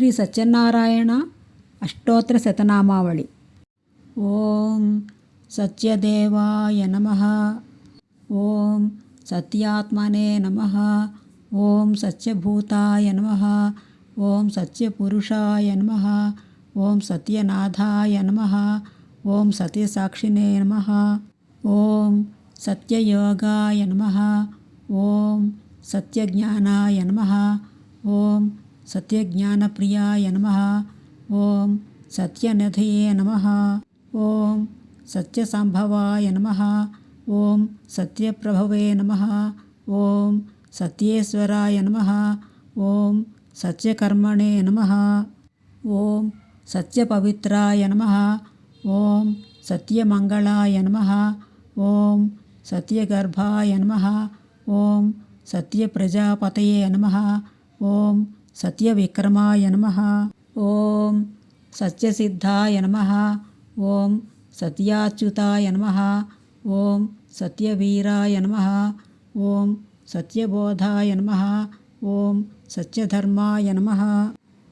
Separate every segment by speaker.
Speaker 1: శ్రీ సత్యనారాయణ అష్టోత్తర శతనామావళి. ఓం సత్యదేవాయ నమ. ఓం సత్యాత్మనే నమ. ఓం సత్యభూతాయ నమ. ఓం సత్యపురుషాయ నమ. ఓం సత్యనాథాయ నమ. ఓం సత్యసాక్షినే నమ. ఓం సత్యయోగాయ నమ. ఓం సత్యజ్ఞానాయ నమ. ఓం సత్యజ్ఞానప్రియాయ నమ ఓం సత్యనిధయే నమ ఓం సత్యసంభవాయ నమ ఓం సత్యప్రభవే నమ ఓం సత్యేశ్వరాయ నమ ఓం సత్యకర్మణే నమ ఓం సత్యపవిత్రాయ నమ ఓం సత్యమంగళాయ నమ ఓం సత్యగర్భాయ నమ ఓం సత్యప్రజాపతయే నమ ఓం సత్యవిక్రమాయ నమ. ఓం సత్యసిద్ధాయ నమ. ఓం సత్యాచ్యుతాయ నమ. ఓం సత్యవీరాయ నమ. ఓం సత్యబోధాయ నమ. ఓం సత్యధర్మాయ నమ.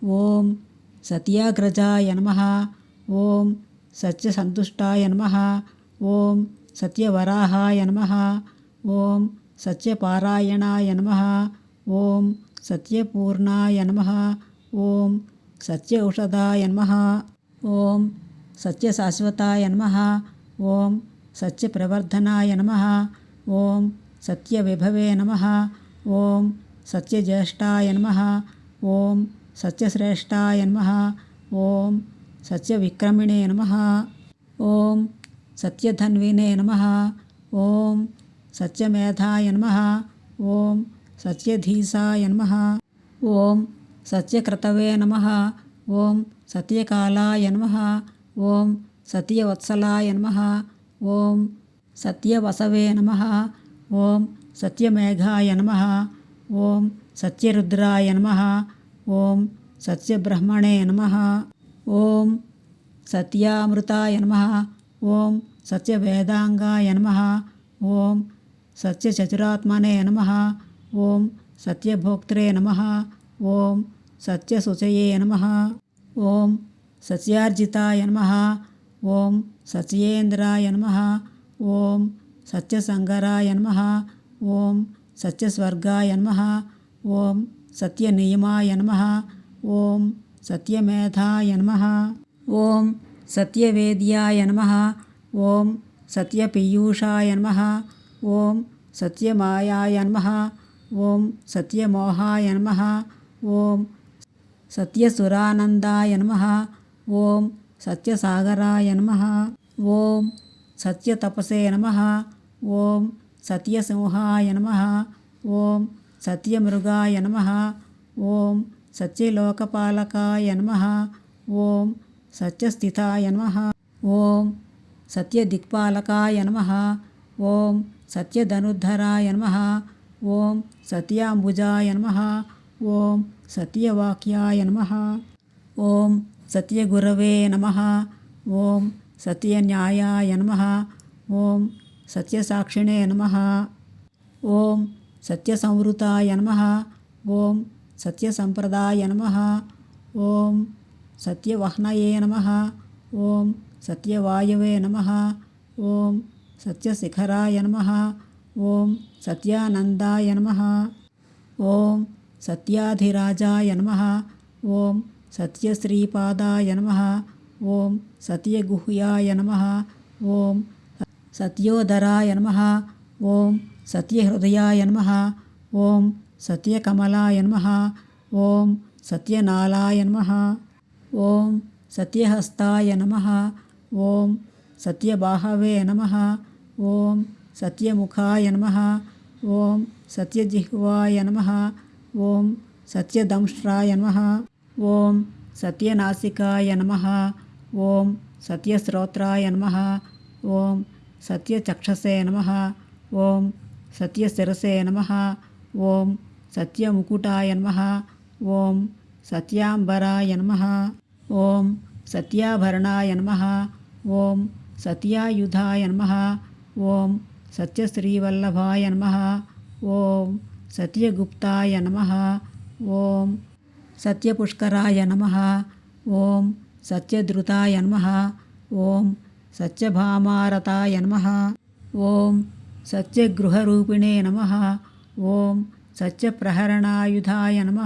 Speaker 1: ఓం సత్యాగ్రజాయ నమ. ఓం సత్యసంతుష్టాయ నమ. ఓం సత్యవరాహాయ నమ. ఓం సత్యపారాయణాయ నమ. ఓం సత్యపూర్ణాయ నమ ఓం సత్య ఔషధాయ నమ ఓం సత్యశాశ్వతాయ నమ ఓం సత్యప్రవర్ధనాయ నమ ఓం సత్యవిభవే నమ ఓం సత్యజ్యేష్ఠాయ నమ ఓం సత్యశ్రేష్టాయ నమ ఓం సత్యవిక్రమిణే నమ ఓం సత్యధన్వినే నమ ఓం సత్యమేధాయ నమ ఓం సత్యధీసాయ నమ ఓం సత్యక్రతవే నమ ఓం సత్యకాలాయ నమ ఓం సత్యవత్సలాయ నమ ఓం సత్యవసవే నమ ఓం సత్యమేఘాయ నమ ఓం సత్యరుద్రాయ నమ ఓం సత్యబ్రహ్మణే నమ ఓం సత్యామృతాయ నమ ఓం సత్యవేదాంగాయ నమ ఓం సత్యచతురాత్మనే నమ ఓం సత్యభోక్త్రే నమ ఓం సత్యశుచయే నమ ఓం సత్యార్జితాయ నమ ఓం సత్యేంద్రాయ నమ ఓం సత్యసంగరాయ నమ ఓం సత్యస్వర్గాయ నమ ఓం సత్యనియమాయ నమ ఓం సత్యమేధాయ నమ ఓం సత్యవేద్యాయ నమ ఓం సత్యపీయూషాయ నమ ఓం సత్యమాయాయ నమ ఓం సత్యమోహాయ నమ. ఓం సత్యసురానందాయ నమ. ఓం సత్యసాగరాయ నమ. ఓం సత్యతపసే నమ. ఓం సత్యసింహాయ నమ. ఓం సత్యమృగాయ నమ. ఓం సత్యలోకపాలకాయ నమ. ఓం సత్యస్థితాయ నమ. ఓం సత్యదిక్పాలకాయ నమ. ఓం సత్యధనుద్ధరాయ నమ. ఓం సత్యాంబుజాయ నమ ఓం సత్యవాక్యాయ నమ ఓం సత్యగురవే నమ ఓం సత్యన్యాయాయ నమ ఓం సత్యసాక్షిణే నమ ఓం సత్యసంవృతాయ నమ ఓం సత్యసంప్రదాయ నమ ఓం సత్యవహ్నయే నమ ఓం సత్యవాయవే నమ ఓం సత్యశిఖరాయ నమ ఓం సత్యానందాయ నమ ఓం సత్యాధిరాజాయ నమ ఓం సత్యశ్రీపాదాయ నమ ఓం సత్యగుహ్యాయ నమ ఓం సత్యోదరాయ నమ ఓం సత్యహృదయాయ నమ ఓం సత్యకమలాయ నమ ఓం సత్యనాళాయ నమ ఓం సత్యహస్తాయ నమ ఓం సత్యబాహవే నమ ఓం సత్యముఖాయ నమ ఓం సత్యజిహ్వాయ నమ ఓం సత్యదంష్ట్రాయ నమ ఓం సత్యనాసికాయ నమ ఓం సత్యశ్రోత్రాయ నమ ఓం సత్యచక్షసే నమ ఓం సత్యశిరసే నమ ఓం సత్యముకుటాయ నమ ఓం సత్యాంబరాయ నమ ఓం సత్యాభరణాయ నమ ఓం సత్యాయుధాయ నమ ఓం సత్యశ్రీవల్లభాయ నమ ఓం సత్యగుప్తాయ నమ ఓం సత్యపుష్కరాయ నమ ఓం సత్యధృతాయ నమ ఓం సత్యభామారతాయ నమ ఓం సత్యగృహరూపిణే నమ ఓం సత్యప్రహరణాయుధాయ నమ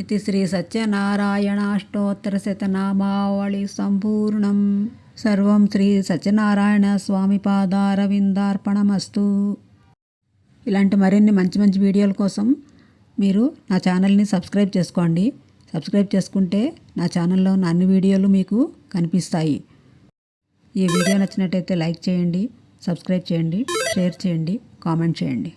Speaker 1: ఇది శ్రీ సత్యనారాయణాష్టోత్తరశతనామావళి సంపూర్ణం సర్వం శ్రీ సత్యనారాయణ స్వామి పాదారవిందార్పణమస్తు. ఇలాంటి మరిన్ని మంచి మంచి వీడియోల కోసం మీరు నా ఛానల్ని సబ్స్క్రైబ్ చేసుకోండి. సబ్స్క్రైబ్ చేసుకుంటే నా ఛానల్లో ఉన్న అన్ని వీడియోలు మీకు కనిపిస్తాయి. ఈ వీడియో నచ్చినట్టయితే లైక్ చేయండి సబ్స్క్రైబ్ చేయండి షేర్ చేయండి కామెంట్ చేయండి.